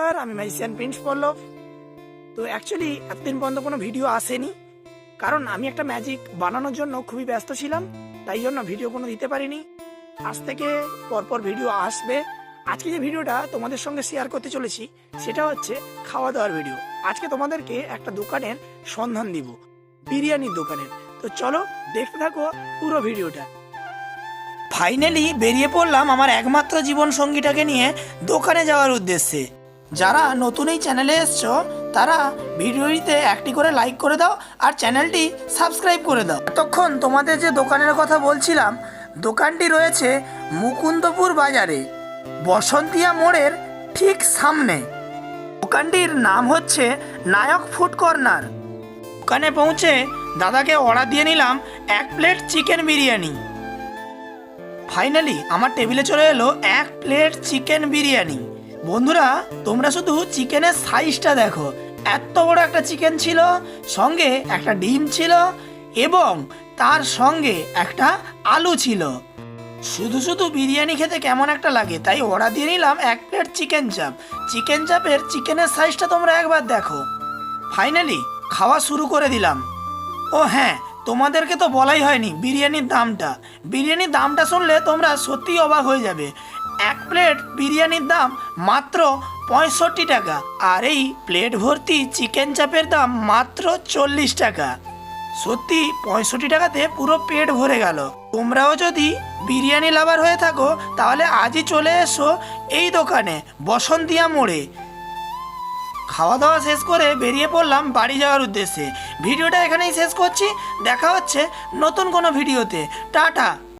নমস্কার আমি magician Prince পল্লব তো অ্যাকচুয়ালি এতদিন পর্যন্ত কোনো ভিডিও আসেনি। কারণ আমি একটা ম্যাজিক বানানোর জন্য খুবই ব্যস্ত ছিলাম, তাই জন্য ভিডিও কোনো দিতে পারিনি। আজ থেকে পরপর ভিডিও আসবে। আজকে যে ভিডিওটা তোমাদের সঙ্গে শেয়ার করতে চলেছি, সেটা হচ্ছে খাওয়া দাওয়ার ভিডিও আজকে তোমাদেরকে একটা দোকানের সন্ধান দিব, বিরিয়ানির দোকানের। তো চলো দেখতে থাকো পুরো ভিডিওটা ফাইনালি বেরিয়ে পড়লাম আমার একমাত্র জীবন সঙ্গীটাকে নিয়ে দোকানে যাওয়ার উদ্দেশ্যে। যারা নতুন এই চ্যানেলে এসছো, তারা ভিডিওটিতে একটি করে লাইক করে দাও আর চ্যানেলটি সাবস্ক্রাইব করে দাও। এতক্ষণ তোমাদের যে দোকানের কথা বলছিলাম, দোকানটি রয়েছে মুকুন্দপুর বাজারে, বসন্তিয়া মোড়ের ঠিক সামনে। দোকানটির নাম হচ্ছে নায়ক ফুড কর্নার। দোকানে পৌঁছে দাদাকে অর্ডার দিয়ে নিলাম এক প্লেট চিকেন বিরিয়ানি। ফাইনালি আমার টেবিলে চলে এলো এক প্লেট চিকেন বিরিয়ানি। বন্ধুরা, তোমরা শুধু চিকেনের সাইজটা দেখো। এত বড় একটা চিকেন ছিল, সঙ্গে একটা ডিম ছিল এবং তার সঙ্গে একটা আলু ছিল। শুধু শুধু বিরিয়ানি খেতে কেমন একটা লাগে, তাই অর্ডার দিয়ে নিলাম এক প্লেট চিকেন চাপ চিকেন চাপের চিকেনের সাইজটা তোমরা একবার দেখো। ফাইনালি খাওয়া শুরু করে দিলাম। ও হ্যাঁ তোমাদেরকে তো বলাই হয়নি বিরিয়ানির দামটা। বিরিয়ানির দামটা শুনলে তোমরা সত্যিই অবাক হয়ে যাবে। এক প্লেট বিরিয়ানির দাম মাত্র পঁয়ষট্টি টাকা আর এই প্লেট ভর্তি চিকেন চাপের দাম মাত্র চল্লিশ টাকা। সত্যি পঁয়ষট্টি টাকাতে পুরো পেট ভরে গেল। তোমরাও যদি বিরিয়ানি লাভার হয়ে থাকো, তাহলে আজই চলে এসো এই দোকানে, বসন্তিয়া মোড়ে। খাওয়া দাওয়া শেষ করে বেরিয়ে পড়লাম বাড়ি যাওয়ার উদ্দেশ্যে। ভিডিওটা এখানেই শেষ করছি। দেখা হচ্ছে নতুন কোনো ভিডিওতে। টাটা!